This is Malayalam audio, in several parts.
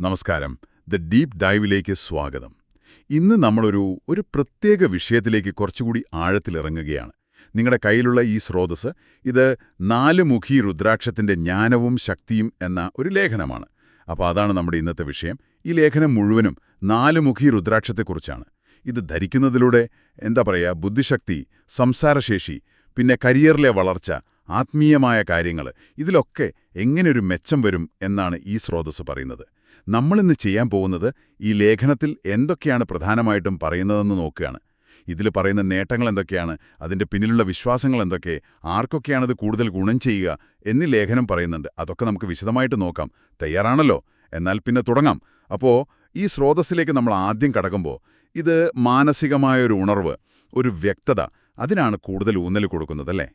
നമസ്കാരം. ദ ഡീപ് ഡൈവിലേക്ക് സ്വാഗതം. ഇന്ന് നമ്മളൊരു ഒരു പ്രത്യേക വിഷയത്തിലേക്ക് കുറച്ചുകൂടി ആഴത്തിലിറങ്ങുകയാണ്. നിങ്ങളുടെ കയ്യിലുള്ള ഈ സ്രോതസ് ഇത് നാലുമുഖി രുദ്രാക്ഷത്തിന്റെ ജ്ഞാനവും ശക്തിയും എന്ന ഒരു ലേഖനമാണ്. അപ്പോൾ അതാണ് നമ്മുടെ ഇന്നത്തെ വിഷയം. ഈ ലേഖനം മുഴുവനും നാലുമുഖി രുദ്രാക്ഷത്തെക്കുറിച്ചാണ്. ഇത് ധരിക്കുന്നതിലൂടെ എന്താ പറയുക ബുദ്ധിശക്തി സംസാരശേഷി പിന്നെ കരിയറിലെ വളർച്ച ആത്മീയമായ കാര്യങ്ങൾ ഇതിലൊക്കെ എങ്ങനെയൊരു മെച്ചം വരും എന്നാണ് ഈ സ്രോതസ് പറയുന്നത്. നമ്മളിന്ന് ചെയ്യാൻ പോകുന്നത് ഈ ലേഖനത്തിൽ എന്തൊക്കെയാണ് പ്രധാനമായിട്ടും പറയുന്നതെന്ന് നോക്കുകയാണ്. ഇതിൽ പറയുന്ന നേട്ടങ്ങൾ എന്തൊക്കെയാണ് അതിന്റെ പിന്നിലുള്ള വിശ്വാസങ്ങൾ എന്തൊക്കെ ആർക്കൊക്കെയാണത് കൂടുതൽ ഗുണം ചെയ്യുക എന്നീ ലേഖനം പറയുന്നുണ്ട്. അതൊക്കെ നമുക്ക് വിശദമായിട്ട് നോക്കാം. തയ്യാറാണല്ലോ? എന്നാൽ പിന്നെ തുടങ്ങാം. അപ്പോൾ ഈ സ്രോതസ്സിലേക്ക് നമ്മൾ ആദ്യം കടക്കുമ്പോൾ ഇത് മാനസികമായ ഒരു ഉണർവ് ഒരു വ്യക്തത അതിനാണ് കൂടുതൽ ഊന്നൽ കൊടുക്കുന്നത് അല്ലേ?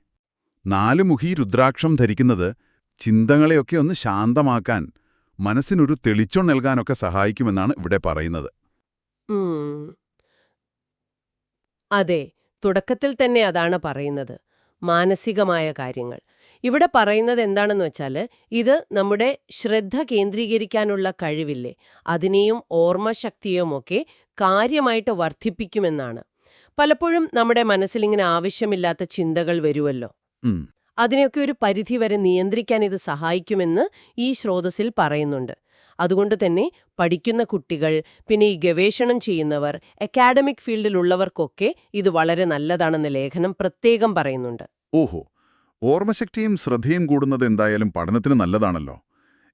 നാലുമുഖി രുദ്രാക്ഷം ധരിക്കുന്നത് ചിന്തകളെയൊക്കെ ഒന്ന് ശാന്തമാക്കാൻ മനസ്സിനൊരു തെളിച്ചം നൽകാനൊക്കെ സഹായിക്കുമെന്നാണ് ഇവിടെ പറയുന്നത്. അതെ തുടക്കത്തിൽ തന്നെ അതാണ് പറയുന്നത്. മാനസികമായ കാര്യങ്ങൾ. ഇവിടെ പറയുന്നത് എന്താണെന്ന് വെച്ചാൽ ഇത് നമ്മുടെ ശ്രദ്ധ കേന്ദ്രീകരിക്കാനുള്ള കഴിവില്ലേ? അതിനെയും ഓർമ്മശക്തിയുമൊക്കെ കാര്യമായിട്ട് വർദ്ധിപ്പിക്കുമെന്നാണ്. പലപ്പോഴും നമ്മുടെ മനസ്സിലിങ്ങനെ ആവശ്യമില്ലാത്ത ചിന്തകൾ വരുമല്ലോ. അതിനെയൊക്കെ ഒരു പരിധി വരെ നിയന്ത്രിക്കാൻ ഇത് സഹായിക്കുമെന്ന് ഈ സ്രോതസ്സിൽ പറയുന്നുണ്ട്. അതുകൊണ്ട് തന്നെ പഠിക്കുന്ന കുട്ടികൾ പിന്നെ ഈ ഗവേഷണം ചെയ്യുന്നവർ അക്കാഡമിക് ഫീൽഡിലുള്ളവർക്കൊക്കെ ഇത് വളരെ നല്ലതാണെന്ന് ലേഖനം പ്രത്യേകം പറയുന്നുണ്ട്. ഓഹോ ഓർമ്മശക്തിയും ശ്രദ്ധയും കൂടുന്നത് എന്തായാലും പഠനത്തിന് നല്ലതാണല്ലോ.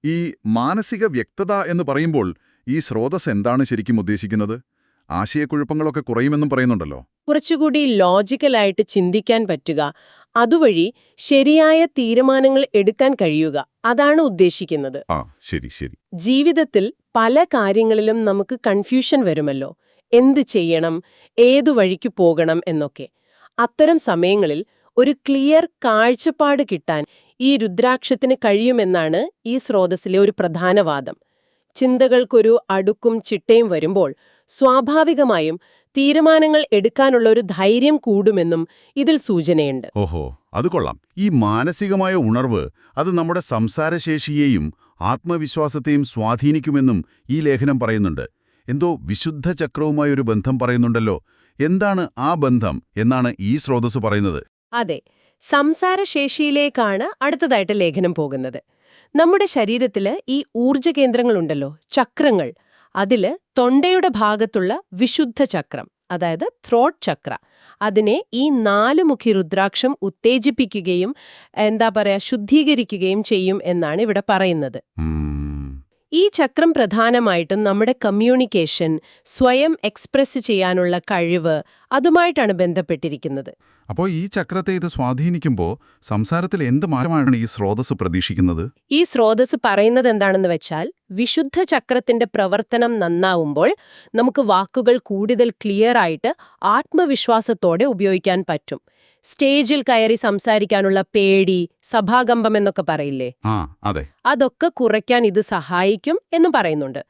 ഈ മാനസിക വ്യക്തത എന്ന് പറയുമ്പോൾ ഈ സ്രോതസ് എന്താണ് ശരിക്കും ഉദ്ദേശിക്കുന്നത്? ആശയക്കുഴപ്പങ്ങളൊക്കെ കുറയുമെന്നും പറയുന്നുണ്ടല്ലോ. കുറച്ചുകൂടി ലോജിക്കലായിട്ട് ചിന്തിക്കാൻ പറ്റുക. അതുവഴി ശരിയായ തീരുമാനങ്ങൾ എടുക്കാൻ കഴിയുക. അതാണ് ഉദ്ദേശിക്കുന്നത്. ശരി ശരി. ജീവിതത്തിൽ പല കാര്യങ്ങളിലും നമുക്ക് കൺഫ്യൂഷൻ വരുമല്ലോ. എന്ത് ചെയ്യണം? ഏതു വഴിക്ക് പോകണം? എന്നൊക്കെ. അത്തരം സമയങ്ങളിൽ ഒരു ക്ലിയർ കാഴ്ചപ്പാട് കിട്ടാൻ ഈ രുദ്രാക്ഷത്തിന് കഴിയുമെന്നാണ് ഈ സ്രോതസ്സിലെ ഒരു പ്രധാന വാദം. ചിന്തകൾക്കൊരു അടുക്കും ചിട്ടയും വരുമ്പോൾ സ്വാഭാവികമായും തീരുമാനങ്ങൾ എടുക്കാനുള്ള ഒരു ധൈര്യം കൂടുമെന്നും ഇതിൽ സൂചനയുണ്ട്. ഓഹോ അത് കൊള്ളാം. ഈ മാനസികമായ ഉണർവ് അത് നമ്മുടെ സംസാരശേഷിയെയും ആത്മവിശ്വാസത്തെയും സ്വാധീനിക്കുമെന്നും ഈ ലേഖനം പറയുന്നുണ്ട്. എന്തോ വിശുദ്ധ ചക്രവുമായൊരു ബന്ധം പറയുന്നുണ്ടല്ലോ. എന്താണ് ആ ബന്ധം എന്നാണ് ഈ സ്രോതസ് പറയുന്നത്. അതെ സംസാരശേഷിയിലേക്കാണ് അടുത്തതായിട്ട് ലേഖനം പോകുന്നത്. നമ്മുടെ ശരീരത്തിൽ ഈ ഊർജ കേന്ദ്രങ്ങളുണ്ടല്ലോ ചക്രങ്ങൾ അതിൽ തൊണ്ടയുടെ ഭാഗത്തുള്ള വിശുദ്ധ ചക്രം അതായത് ത്രോട്ട് ചക്ര അതിനെ ഈ നാലുമുഖി രുദ്രാക്ഷം ഉത്തേജിപ്പിക്കുകയും എന്താ പറയാ ശുദ്ധീകരിക്കുകയും ചെയ്യും എന്നാണ് ഇവിടെ പറയുന്നത്. ഈ ചക്രം പ്രധാനമായിട്ടും നമ്മുടെ കമ്മ്യൂണിക്കേഷൻ സ്വയം എക്സ്പ്രസ് ചെയ്യാനുള്ള കഴിവ് അതുമായിട്ടാണ് ബന്ധപ്പെട്ടിരിക്കുന്നത്. അപ്പോൾ ഈ ചക്രത്തെ ഇത് സ്വാധീനിക്കുമ്പോൾ സംസാരത്തിൽ എന്ത് മാറ്റമാണ് ഈ സ്രോതസ് പ്രതീക്ഷിക്കുന്നത്? ഈ സ്രോതസ് പറയുന്നത് എന്താണെന്ന് വെച്ചാൽ വിശുദ്ധ ചക്രത്തിന്റെ പ്രവർത്തനം നന്നാവുമ്പോൾ നമുക്ക് വാക്കുകൾ കൂടുതൽ ക്ലിയർ ആയിട്ട് ആത്മവിശ്വാസത്തോടെ ഉപയോഗിക്കാൻ പറ്റും. സ്റ്റേജിൽ കയറി സംസാരിക്കാനുള്ള പേടി സഭാകമ്പം എന്നൊക്കെ പറയില്ലേ അതൊക്കെ കുറയ്ക്കാൻ ഇത് സഹായിക്കും എന്ന് പറയുന്നുണ്ട്.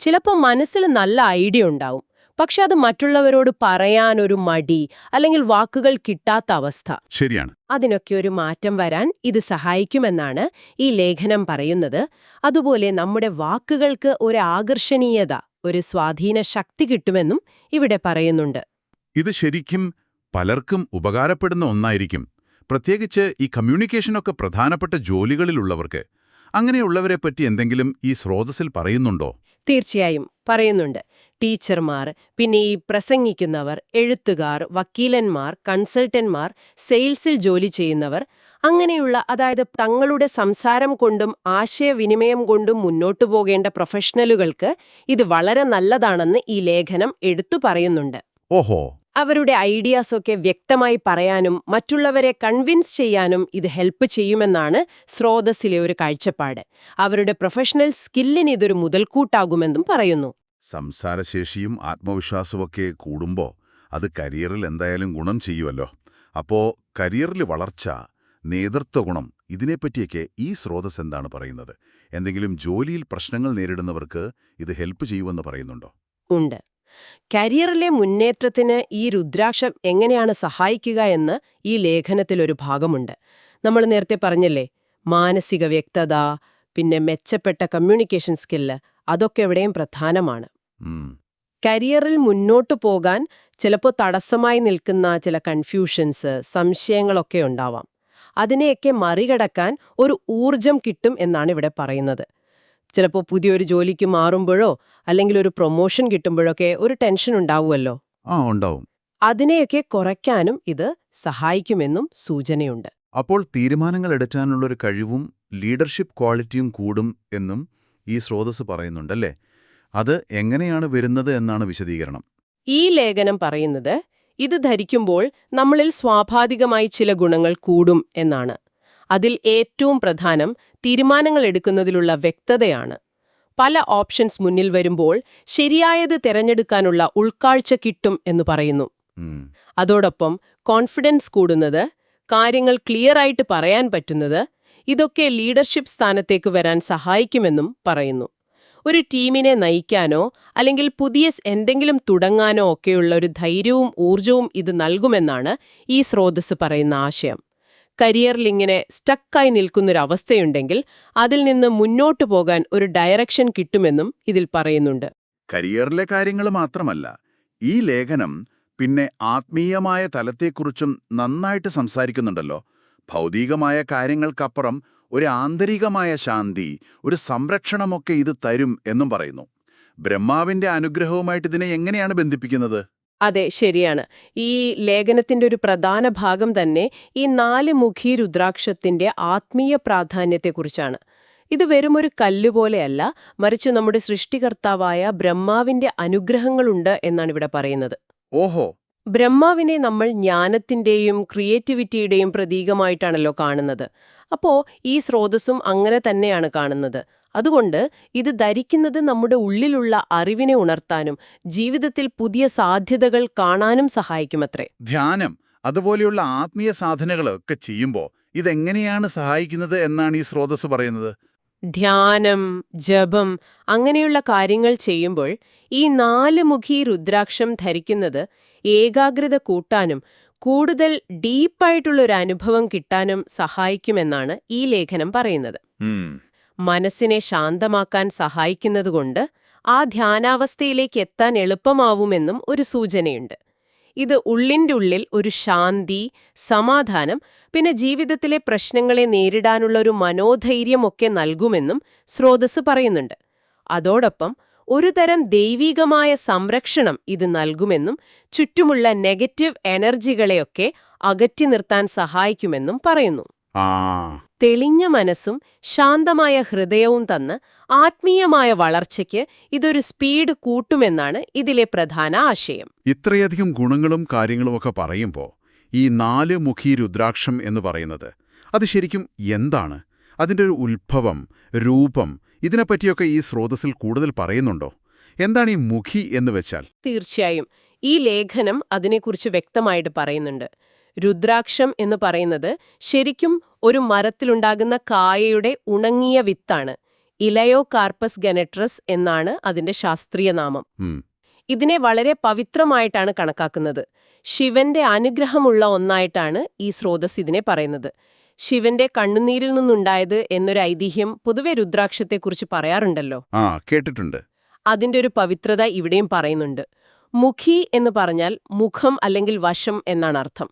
ചിലപ്പോൾ മനസ്സിൽ നല്ല ഐഡിയ ഉണ്ടാവും. പക്ഷെ അത് മറ്റുള്ളവരോട് പറയാൻ ഒരു മടി അല്ലെങ്കിൽ വാക്കുകൾ കിട്ടാത്ത അവസ്ഥ. ശരിയാണ്. അതിനൊക്കെ ഒരു മാറ്റം വരാൻ ഇത് സഹായിക്കുമെന്നാണ് ഈ ലേഖനം പറയുന്നത്. അതുപോലെ നമ്മുടെ വാക്കുകൾക്ക് ഒരു ആകർഷണീയത ഒരു സ്വാധീന ശക്തി കിട്ടുമെന്നും ഇവിടെ പറയുന്നുണ്ട്. ഇത് ശരിക്കും പലർക്കും ഉപകാരപ്പെടുന്ന ഒന്നായിരിക്കും. പ്രത്യേകിച്ച് ഈ കമ്മ്യൂണിക്കേഷനൊക്കെ പ്രധാനപ്പെട്ട ജോലികളിലുള്ളവർക്ക്. അങ്ങനെയുള്ളവരെ പറ്റി എന്തെങ്കിലും ഈ സ്രോതസ്സിൽ പറയുന്നുണ്ടോ? തീർച്ചയായും പറയുന്നുണ്ട്. ടീച്ചർമാർ പിന്നെ ഈ പ്രസംഗിക്കുന്നവർ എഴുത്തുകാർ വക്കീലന്മാർ കൺസൾട്ടന്മാർ സെയിൽസിൽ ജോലി ചെയ്യുന്നവർ അങ്ങനെയുള്ള അതായത് തങ്ങളുടെ സംസാരം കൊണ്ടും ആശയവിനിമയം കൊണ്ടും മുന്നോട്ടു പോകേണ്ട പ്രൊഫഷണലുകൾക്ക് ഇത് വളരെ നല്ലതാണെന്ന് ഈ ലേഖനം എടുത്തു പറയുന്നുണ്ട്. ഓഹോ. അവരുടെ ഐഡിയാസൊക്കെ വ്യക്തമായി പറയാനും മറ്റുള്ളവരെ കൺവിൻസ് ചെയ്യാനും ഇത് ഹെൽപ്പ് ചെയ്യുമെന്നാണ് സ്രോതസ്സിലെ ഒരു കാഴ്ചപ്പാട്. അവരുടെ പ്രൊഫഷണൽ സ്കില്ലിന് ഇതൊരു മുതൽക്കൂട്ടാകുമെന്നും പറയുന്നു. സംസാരശേഷിയും ആത്മവിശ്വാസമൊക്കെ കൂടുമ്പോൾ അത് കരിയറിൽ എന്തായാലും ഗുണം ചെയ്യുമല്ലോ അപ്പോ കരിയറിൽ വളർച്ച നേതൃത്വ ഗുണം ഇതിനെപ്പറ്റിയൊക്കെ ഈ സ്രോതസ് എന്താണ് പറയുന്നത്? എന്തെങ്കിലും ജോലിയിൽ പ്രശ്നങ്ങൾ നേരിടുന്നവർക്ക് ഇത് ഹെൽപ്പ് ചെയ്യുമെന്ന് പറയുന്നുണ്ടോ? ഉണ്ട്. കരിയറിലെ മുന്നേറ്റത്തിന് ഈ രുദ്രാക്ഷം എങ്ങനെയാണ് സഹായിക്കുക എന്ന് ഈ ലേഖനത്തിലൊരു ഭാഗമുണ്ട്. നമ്മൾ നേരത്തെ പറഞ്ഞല്ലേ മാനസിക വ്യക്തത പിന്നെ മെച്ചപ്പെട്ട കമ്മ്യൂണിക്കേഷൻ സ്കില്ല് അതൊക്കെ എവിടെയും പ്രധാനമാണ്. കരിയറിൽ മുന്നോട്ടു പോകാൻ ചിലപ്പോൾ തടസ്സമായി നിൽക്കുന്ന ചില കൺഫ്യൂഷൻസ് സംശയങ്ങളൊക്കെ ഉണ്ടാവാം. അതിനെയൊക്കെ മറികടക്കാൻ ഒരു ഊർജം കിട്ടും എന്നാണ് ഇവിടെ പറയുന്നത്. ചിലപ്പോൾ പുതിയൊരു ജോലിക്ക് മാറുമ്പോഴോ അല്ലെങ്കിൽ ഒരു പ്രൊമോഷൻ കിട്ടുമ്പോഴൊക്കെ ഒരു ടെൻഷൻ ഉണ്ടാവുമല്ലോ? ആ ഉണ്ടാവും. അതിനെയൊക്കെ കുറയ്ക്കാനും ഇത് സഹായിക്കുമെന്നും സൂചനയുണ്ട്. അപ്പോൾ തീരുമാനങ്ങൾ എടുക്കാനുള്ളൊരു കഴിവും ലീഡർഷിപ്പ് ക്വാളിറ്റിയും കൂടും എന്നും ഈ സ്രോതസ് പറയുന്നുണ്ടല്ലേ? അത് എങ്ങനെയാണ് വരുന്നത് എന്നാണ് വിശദീകരണം. ഈ ലേഖനം പറയുന്നത് ഇത് ധരിക്കുമ്പോൾ നമ്മളിൽ സ്വാഭാവികമായി ചില ഗുണങ്ങൾ കൂടും എന്നാണ്. അതിൽ ഏറ്റവും പ്രധാനം തീരുമാനങ്ങൾ എടുക്കുന്നതിലുള്ള വ്യക്തതയാണ്. പല ഓപ്ഷൻസ് മുന്നിൽ വരുമ്പോൾ ശരിയായത് തിരഞ്ഞെടുക്കാനുള്ള ഉൾക്കാഴ്ച കിട്ടും എന്ന് പറയുന്നു. അതോടൊപ്പം കോൺഫിഡൻസ് കൂടുന്നത് കാര്യങ്ങൾ ക്ലിയർ ആയിട്ട് പറയാൻ പറ്റുന്നത് ഇതൊക്കെ ലീഡർഷിപ്പ് സ്ഥാനത്തേക്ക് വരാൻ സഹായിക്കുമെന്നും പറയുന്നു. ഒരു ടീമിനെ നയിക്കാനോ അല്ലെങ്കിൽ പുതിയ എന്തെങ്കിലും തുടങ്ങാനോ ഒക്കെയുള്ള ഒരു ധൈര്യവും ഊർജവും ഇത് നൽകുമെന്നാണ് ഈ സ്രോതസ് പറയുന്ന ആശയം. കരിയറിൽ ഇങ്ങനെ സ്റ്റക്കായി നിൽക്കുന്നൊരവസ്ഥയുണ്ടെങ്കിൽ അതിൽ നിന്ന് മുന്നോട്ടു പോകാൻ ഒരു ഡയറക്ഷൻ കിട്ടുമെന്നും ഇതിൽ പറയുന്നുണ്ട്. കരിയറിലെ കാര്യങ്ങൾ മാത്രമല്ല ഈ ലേഖനം പിന്നെ ആത്മീയമായ തലത്തെക്കുറിച്ചും നന്നായിട്ട് സംസാരിക്കുന്നുണ്ടല്ലോ. ഭൗതികമായ കാര്യങ്ങൾക്കപ്പുറം ഒരു ആന്തരികമായ ശാന്തി ഒരു സംരക്ഷണമൊക്കെ ഇത് തരും എന്നും പറയുന്നു. ബ്രഹ്മാവിന്റെ അനുഗ്രഹവുമായിട്ട് ഇതിനെ എങ്ങനെയാണ് ബന്ധിപ്പിക്കുന്നത്? അതെ ശരിയാണ്. ഈ ലേഖനത്തിന്റെ ഒരു പ്രധാന ഭാഗം തന്നെ ഈ നാല് മുഖി രുദ്രാക്ഷത്തിന്റെ ആത്മീയ പ്രാധാന്യത്തെക്കുറിച്ചാണ്. ഇത് വെറും വെറുമൊരു കല്ലുപോലെയല്ല മറിച്ച് നമ്മുടെ സൃഷ്ടികർത്താവായ ബ്രഹ്മാവിന്റെ അനുഗ്രഹങ്ങളുണ്ട് എന്നാണ് ഇവിടെ പറയുന്നത്. ഓഹോ. ബ്രഹ്മാവിനെ നമ്മൾ ജ്ഞാനത്തിന്റെയും ക്രിയേറ്റിവിറ്റിയുടെയും പ്രതീകമായിട്ടാണല്ലോ കാണുന്നത്. അപ്പോൾ ഈ സ്രോതസ്സും അങ്ങനെ തന്നെയാണ് കാണുന്നത്. അതുകൊണ്ട് ഇത് ധരിക്കുന്നത് നമ്മുടെ ഉള്ളിലുള്ള അറിവിനെ ഉണർത്താനും ജീവിതത്തിൽ പുതിയ സാധ്യതകൾ കാണാനും സഹായിക്കുമത്രേ. ധ്യാനം അതുപോലെയുള്ള ആത്മീയ സാധനകളൊക്കെ ചെയ്യുമ്പോൾ ഇതെങ്ങനെയാണ് സഹായിക്കുന്നത് എന്നാണ് ഈ സ്രോതസ് പറയുന്നത്? ധ്യാനം ജപം അങ്ങനെയുള്ള കാര്യങ്ങൾ ചെയ്യുമ്പോൾ ഈ നാല് മുഖി രുദ്രാക്ഷം ധരിക്കുന്നത് ഏകാഗ്രത കൂട്ടാനും കൂടുതൽ ഡീപ്പായിട്ടുള്ളൊരു അനുഭവം കിട്ടാനും സഹായിക്കുമെന്നാണ് ഈ ലേഖനം പറയുന്നത്. മനസ്സിനെ ശാന്തമാക്കാൻ സഹായിക്കുന്നതുകൊണ്ട് ആ ധ്യാനാവസ്ഥയിലേക്ക് എത്താൻ എളുപ്പമാവുമെന്നും ഒരു സൂചനയുണ്ട്. ഇത് ഉള്ളിന്റെ ഉള്ളിൽ ഒരു ശാന്തി സമാധാനം പിന്നെ ജീവിതത്തിലെ പ്രശ്നങ്ങളെ നേരിടാനുള്ള ഒരു മനോധൈര്യമൊക്കെ നൽകുമെന്നും സ്രോതസ് പറയുന്നുണ്ട്. അതോടൊപ്പം ഒരുതരം ദൈവീകമായ സംരക്ഷണം ഇത് നൽകുമെന്നും ചുറ്റുമുള്ള നെഗറ്റീവ് എനർജികളെയൊക്കെ അകറ്റി നിർത്താൻ സഹായിക്കുമെന്നും പറയുന്നു. തെളിഞ്ഞ മനസ്സും ശാന്തമായ ഹൃദയവും തന്ന് ആത്മീയമായ വളർച്ചയ്ക്ക് ഇതൊരു സ്പീഡ് കൂട്ടുമെന്നാണ് ഇതിലെ പ്രധാന ആശയം. ഇത്രയധികം ഗുണങ്ങളും കാര്യങ്ങളുമൊക്കെ പറയുമ്പോൾ ഈ നാല് മുഖി രുദ്രാക്ഷം എന്ന് പറയുന്നത് അത് ശരിക്കും എന്താണ്? അതിന്റെ ഒരു ഉത്ഭവം രൂപം ഇതിനെപ്പറ്റിയൊക്കെ ഈ സ്രോതസ്സിൽ കൂടുതൽ പറയുന്നുണ്ടോ? എന്താണ് ഈ മുഖി എന്ന് വെച്ചാൽ? തീർച്ചയായും. ഈ ലേഖനം അതിനെക്കുറിച്ച് വ്യക്തമായിട്ട് പറയുന്നുണ്ട്. രുദ്രാക്ഷം എന്ന് പറയുന്നത് ശരിക്കും ഒരു മരത്തിലുണ്ടാകുന്ന കായയുടെ ഉണങ്ങിയ വിത്താണ്. ഇലയോ കാർപ്പസ് ഗനട്രസ് എന്നാണ് അതിന്റെ ശാസ്ത്രീയ നാമം. ഇതിനെ വളരെ പവിത്രമായിട്ടാണ് കണക്കാക്കുന്നത്. ശിവന്റെ അനുഗ്രഹമുള്ള ഒന്നായിട്ടാണ് ഈ സ്രോതസ് ഇതിനെ പറയുന്നത്. ശിവന്റെ കണ്ണുനീരിൽ നിന്നുണ്ടായത് എന്നൊരു ഐതിഹ്യം പൊതുവെ രുദ്രാക്ഷത്തെക്കുറിച്ച് പറയാറുണ്ടല്ലോ. ആ കേട്ടിട്ടുണ്ട്. അതിന്റെ ഒരു പവിത്രത ഇവിടെയും പറയുന്നുണ്ട്. മുഖി എന്ന് പറഞ്ഞാൽ മുഖം അല്ലെങ്കിൽ വശം എന്നാണ് അർത്ഥം.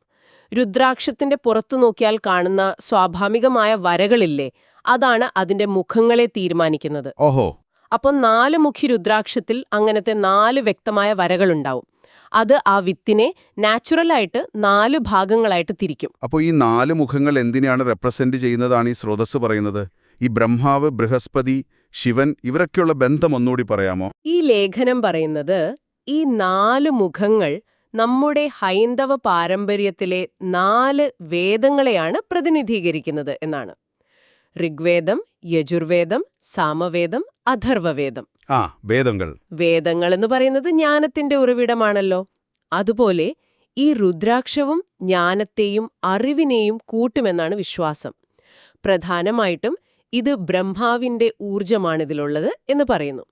രുദ്രാക്ഷത്തിന്റെ പുറത്തു നോക്കിയാൽ കാണുന്ന സ്വാഭാവികമായ വരകളില്ലേ? അതാണ് അതിന്റെ മുഖങ്ങളെ തീരുമാനിക്കുന്നത്. ഓഹോ. അപ്പോൾ നാല് മുഖി രുദ്രാക്ഷത്തിൽ അങ്ങനത്തെ നാല് വ്യക്തമായ വരകളുണ്ടാവും. അത് ആ വിത്തിനെ നാച്ചുറലായിട്ട് നാല് ഭാഗങ്ങളായിട്ട് തിരിക്കും. അപ്പോൾ ഈ നാല് മുഖങ്ങൾ എന്തിനാണ് റെപ്രസെന്റ് ചെയ്യുന്നതാണ് ഈ സ്രോതസ് പറയുന്നത്? ഈ ബ്രഹ്മാവ് ബൃഹസ്പതി ശിവൻ ഇവരൊക്കെയുള്ള ബന്ധം ഒന്നുകൂടി പറയാമോ? ഈ ലേഖനം പറയുന്നത് ഈ നാല് മുഖങ്ങൾ നമ്മുടെ ഹൈന്ദവ പാരമ്പര്യത്തിലെ നാല് വേദങ്ങളെയാണ് പ്രതിനിധീകരിക്കുന്നത് എന്നാണ്. ഋഗ്വേദം യജുർവേദം സാമവേദം അഥർവവേദം. ആ വേദങ്ങൾ. വേദങ്ങൾ എന്ന് പറയുന്നത് ജ്ഞാനത്തിന്റെ ഉറവിടമാണല്ലോ. അതുപോലെ ഈ രുദ്രാക്ഷവും ജ്ഞാനത്തെയും അറിവിനെയും കൂട്ടുമെന്നാണ് വിശ്വാസം. പ്രധാനമായിട്ടും ഇത് ബ്രഹ്മാവിന്റെ ഊർജമാണിതിലുള്ളത് എന്ന് പറയുന്നു.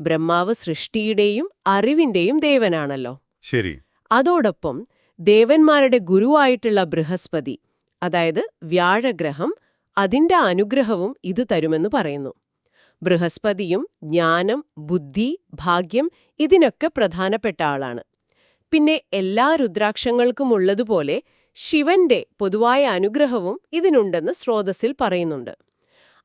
ബ്രഹ്മാവ് സൃഷ്ടിയുടെയും അറിവിന്റെയും ദേവനാണല്ലോ. ശരി. അതോടൊപ്പം ദേവന്മാരുടെ ഗുരുവായിട്ടുള്ള ബൃഹസ്പതി അതായത് വ്യാഴഗ്രഹം അതിന്റെ അനുഗ്രഹവും ഇത് തരുമെന്ന് പറയുന്നു. ബൃഹസ്പതിയും ജ്ഞാനം ബുദ്ധി ഭാഗ്യം ഇതിനൊക്കെ പ്രധാനപ്പെട്ട ആളാണ്. പിന്നെ എല്ലാ രുദ്രാക്ഷങ്ങൾക്കുമുള്ളതുപോലെ ശിവന്റെ പൊതുവായ അനുഗ്രഹവും ഇതിനുണ്ടെന്ന് സ്രോതസ്സിൽ പറയുന്നുണ്ട്.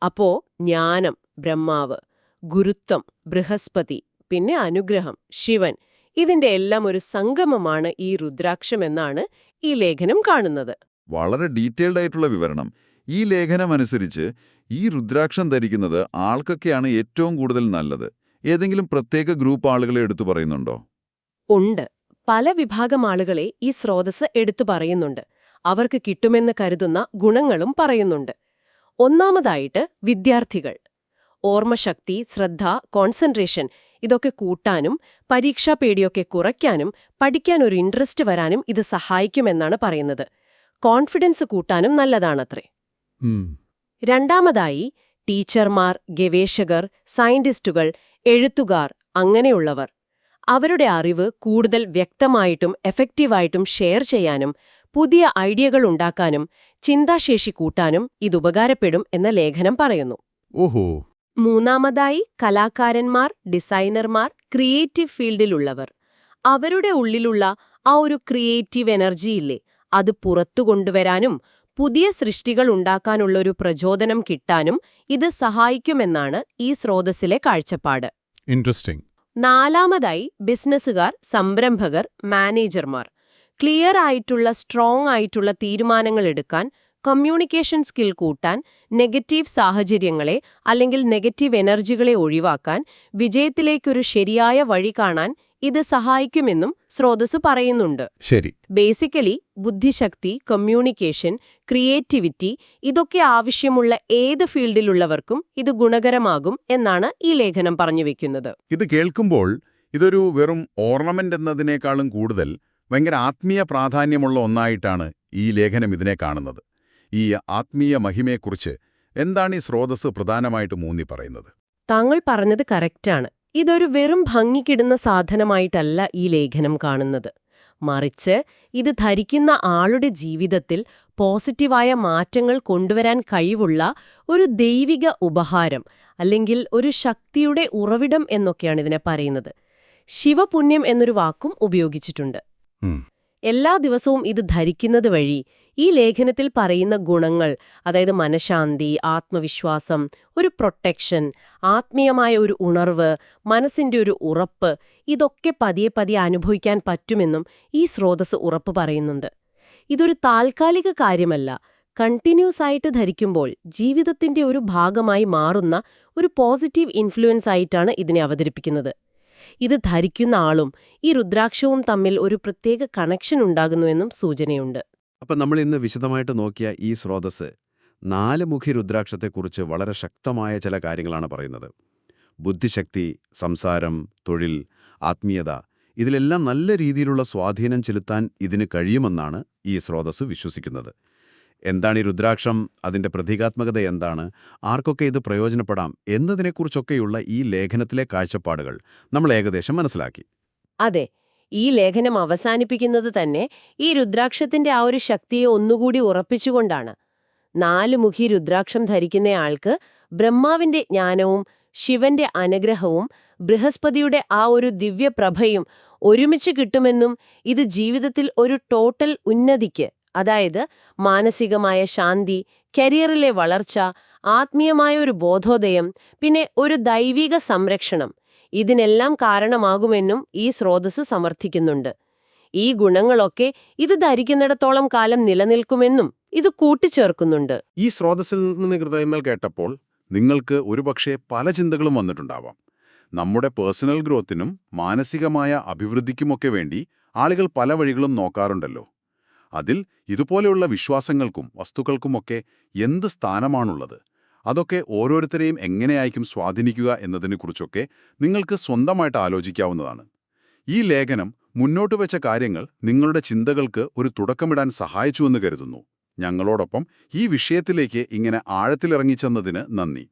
അപ്പോ ജ്ഞാനം ബ്രഹ്മാവ് ഗുരുത്വം ബൃഹസ്പതി പിന്നെ അനുഗ്രഹം ശിവൻ ഇതിന്റെ എല്ലാം ഒരു സംഗമമാണ് ഈ രുദ്രാക്ഷം എന്നാണ് ഈ ലേഖനം കാണുന്നത്. വളരെ ഡീറ്റെയിൽഡ് ആയിട്ടുള്ള വിവരണം. ഈ ലേഖനം അനുസരിച്ച് ഈ രുദ്രാക്ഷം ധരിക്കുന്നത് ആൾക്കൊക്കെയാണ് ഏറ്റവും കൂടുതൽ നല്ലത്. ഏതെങ്കിലും പ്രത്യേക ഗ്രൂപ്പ് ആളുകളെ എടുത്തു പറയുന്നുണ്ടോ? ഉണ്ട്. പല വിഭാഗം ആളുകളെ ഈ സ്രോതസ് എടുത്തു പറയുന്നുണ്ട്. അവർക്ക് കിട്ടുമെന്ന് കരുതുന്ന ഗുണങ്ങളും പറയുന്നുണ്ട്. ഒന്നാമതായിട്ട് വിദ്യാർത്ഥികൾ. ഓർമ്മശക്തി ശ്രദ്ധ കോൺസെൻട്രേഷൻ ഇതൊക്കെ കൂട്ടാനും പരീക്ഷാ പേടിയൊക്കെ കുറയ്ക്കാനും പഠിക്കാൻ ഒരു ഇൻട്രസ്റ്റ് വരാനും ഇത് സഹായിക്കുമെന്നാണ് പറയുന്നത്. കോൺഫിഡൻസ് കൂട്ടാനും നല്ലതാണത്രേ. രണ്ടാമതായി ടീച്ചർമാർ ഗവേഷകർ സയന്റിസ്റ്റുകൾ എഴുത്തുകാർ അങ്ങനെയുള്ളവർ. അവരുടെ അറിവ് കൂടുതൽ വ്യക്തമായിട്ടും എഫക്റ്റീവായിട്ടും ഷെയർ ചെയ്യാനും പുതിയ ഐഡിയകൾ ഉണ്ടാക്കാനും ചിന്താശേഷി കൂട്ടാനും ഇതുപകാരപ്പെടും എന്ന ലേഖനം പറയുന്നു. ഓഹോ. മൂന്നാമതായി കലാകാരന്മാർ ഡിസൈനർമാർ ക്രിയേറ്റീവ് ഫീൽഡിലുള്ളവർ. അവരുടെ ഉള്ളിലുള്ള ആ ഒരു ക്രിയേറ്റീവ് എനർജി ഇല്ലേ? അത് പുറത്തു കൊണ്ടുവരാനും പുതിയ സൃഷ്ടികൾ ഉണ്ടാക്കാനുള്ള ഒരു പ്രചോദനം കിട്ടാനും ഇത് സഹായിക്കുമെന്നാണ് ഈ സ്രോതസ്സിലെ കാഴ്ചപ്പാട്. ഇൻട്രസ്റ്റിംഗ് നാലാമതായി ബിസിനസ്സുകാർ സംരംഭകർ മാനേജർമാർ. ക്ലിയർ ആയിട്ടുള്ള സ്ട്രോങ് ആയിട്ടുള്ള തീരുമാനങ്ങൾ എടുക്കാൻ കമ്മ്യൂണിക്കേഷൻ സ്കിൽ കൂട്ടാൻ നെഗറ്റീവ് സാഹചര്യങ്ങളെ അല്ലെങ്കിൽ നെഗറ്റീവ് എനർജികളെ ഒഴിവാക്കാൻ വിജയത്തിലേക്കൊരു ശരിയായ വഴി കാണാൻ ഇത് സഹായിക്കുമെന്നും സ്രോതസ് പറയുന്നുണ്ട്. ശരി. ബേസിക്കലി ബുദ്ധിശക്തി കമ്മ്യൂണിക്കേഷൻ ക്രിയേറ്റിവിറ്റി ഇതൊക്കെ ആവശ്യമുള്ള ഏത് ഫീൽഡിലുള്ളവർക്കും ഇത് ഗുണകരമാകും എന്നാണ് ഈ ലേഖനം പറഞ്ഞു വെക്കുന്നത്. ഇത് കേൾക്കുമ്പോൾ ഇതൊരു വെറും ഓർണമെന്റ് എന്നതിനേക്കാളും കൂടുതൽ ഭയങ്കര ആത്മീയ പ്രാധാന്യമുള്ള ഒന്നായിട്ടാണ് ഈ ലേഖനം ഇതിനെ കാണുന്നത്. ഈ ആത്മീയ മഹിമയെക്കുറിച്ച് എന്താണ് ഈ സ്രോതസ് പ്രധാനമായിട്ടും മൂന്നി പറയുന്നത്? താങ്കൾ പറഞ്ഞത് കറക്റ്റാണ്. ഇതൊരു വെറും ഭംഗിക്കിടുന്ന സാധനമായിട്ടല്ല ഈ ലേഖനം കാണുന്നത്. മറിച്ച് ഇത് ധരിക്കുന്ന ആളുടെ ജീവിതത്തിൽ പോസിറ്റീവായ മാറ്റങ്ങൾ കൊണ്ടുവരാൻ കഴിവുള്ള ഒരു ദൈവിക ഉപഹാരം അല്ലെങ്കിൽ ഒരു ശക്തിയുടെ ഉറവിടം എന്നൊക്കെയാണ് ഇതിനെ പറയുന്നത്. ശിവപുണ്യം എന്നൊരു വാക്കും ഉപയോഗിച്ചിട്ടുണ്ട്. എല്ലാ ദിവസവും ഇത് ധരിക്കുന്നത് വഴി ഈ ലേഖനത്തിൽ പറയുന്ന ഗുണങ്ങൾ അതായത് മനഃശാന്തി ആത്മവിശ്വാസം ഒരു പ്രൊട്ടക്ഷൻ ആത്മീയമായ ഒരു ഉണർവ് മനസ്സിന്റെ ഒരു ഉറപ്പ് ഇതൊക്കെ പതിയെ പതിയെ അനുഭവിക്കാൻ പറ്റുമെന്നും ഈ സ്രോതസ് ഉറപ്പ് പറയുന്നുണ്ട്. ഇതൊരു താൽക്കാലിക കാര്യമല്ല. കണ്ടിന്യൂസ് ആയിട്ട് ധരിക്കുമ്പോൾ ജീവിതത്തിന്റെ ഒരു ഭാഗമായി മാറുന്ന ഒരു പോസിറ്റീവ് ഇൻഫ്ലുവൻസ് ആയിട്ടാണ് ഇതിനെ അവതരിപ്പിക്കുന്നത്. ഇത് ധരിക്കുന്ന ആളും ഈ രുദ്രാക്ഷവും തമ്മിൽ ഒരു പ്രത്യേക കണക്ഷൻ ഉണ്ടാകുന്നുവെന്നും സൂചനയുണ്ട്. അപ്പം നമ്മൾ ഇന്ന് വിശദമായിട്ട് നോക്കിയ ഈ സ്രോതസ് നാല് മുഖി രുദ്രാക്ഷത്തെക്കുറിച്ച് വളരെ ശക്തമായ ചില കാര്യങ്ങളാണ് പറയുന്നത്. ബുദ്ധിശക്തി സംസാരം തൊഴിൽ ആത്മീയത ഇതിലെല്ലാം നല്ല രീതിയിലുള്ള സ്വാധീനം ചെലുത്താൻ ഇതിന് കഴിയുമെന്നാണ് ഈ സ്രോതസ് വിശ്വസിക്കുന്നത്. എന്താണ് ഈ രുദ്രാക്ഷം? അതിന്റെ പ്രതീകാത്മകത എന്താണ്? ആർക്കൊക്കെ ഇത് പ്രയോജനപ്പെടാം? എന്നതിനെക്കുറിച്ചൊക്കെയുള്ള ഈ ലേഖനത്തിലെ കാഴ്ചപ്പാടുകൾ നമ്മൾ ഏകദേശം മനസ്സിലാക്കി. അതെ. ഈ ലേഖനം അവസാനിപ്പിക്കുന്നത് തന്നെ ഈ രുദ്രാക്ഷത്തിന്റെ ആ ഒരു ശക്തിയെ ഒന്നുകൂടി ഉറപ്പിച്ചുകൊണ്ടാണ്. നാലുമുഖി രുദ്രാക്ഷം ധരിക്കുന്നയാൾക്ക് ബ്രഹ്മാവിന്റെ ജ്ഞാനവും ശിവന്റെ അനുഗ്രഹവും ബൃഹസ്പതിയുടെ ആ ഒരു ദിവ്യപ്രഭയും ഒരുമിച്ച് കിട്ടുമെന്നും ഇത് ജീവിതത്തിൽ ഒരു ടോട്ടൽ ഉന്നതിക്ക് അതായത് മാനസികമായ ശാന്തി കരിയറിലെ വളർച്ച ആത്മീയമായ ഒരു ബോധോദയം പിന്നെ ഒരു ദൈവിക സംരക്ഷണം ഇതിനെല്ലാം കാരണമാകുമെന്നും ഈ സ്രോതസ് സമർത്ഥിക്കുന്നുണ്ട്. ഈ ഗുണങ്ങളൊക്കെ ഇത് ധരിക്കുന്നിടത്തോളം കാലം നിലനിൽക്കുമെന്നും ഇത് കൂട്ടിച്ചേർക്കുന്നുണ്ട്. ഈ സ്രോതസ്സിൽ നിന്ന് ഹൃദയമേൽ കേട്ടപ്പോൾ നിങ്ങൾക്ക് ഒരുപക്ഷെ പല ചിന്തകളും വന്നിട്ടുണ്ടാവാം. നമ്മുടെ പേഴ്സണൽ ഗ്രോത്തിനും മാനസികമായ അഭിവൃദ്ധിക്കുമൊക്കെ വേണ്ടി ആളുകൾ പല വഴികളും നോക്കാറുണ്ടല്ലോ. അതിൽ ഇതുപോലെയുള്ള വിശ്വാസങ്ങൾക്കും വസ്തുക്കൾക്കുമൊക്കെ എന്ത് സ്ഥാനമാണുള്ളത്? അതൊക്കെ ഓരോരുത്തരെയും എങ്ങനെയായിരിക്കും സ്വാധീനിക്കുക എന്നതിനെക്കുറിച്ചൊക്കെ നിങ്ങൾക്ക് സ്വന്തമായിട്ട് ആലോചിക്കാവുന്നതാണ്. ഈ ലേഖനം മുന്നോട്ട് വെച്ച കാര്യങ്ങൾ നിങ്ങളുടെ ചിന്തകൾക്ക് ഒരു തുടക്കമിടാൻ സഹായിച്ചുവെന്ന് കരുതുന്നു. ഞങ്ങളോടൊപ്പം ഈ വിഷയത്തിലേക്ക് ഇങ്ങനെ ആഴത്തിലിറങ്ങിച്ചെന്നതിന് നന്ദി.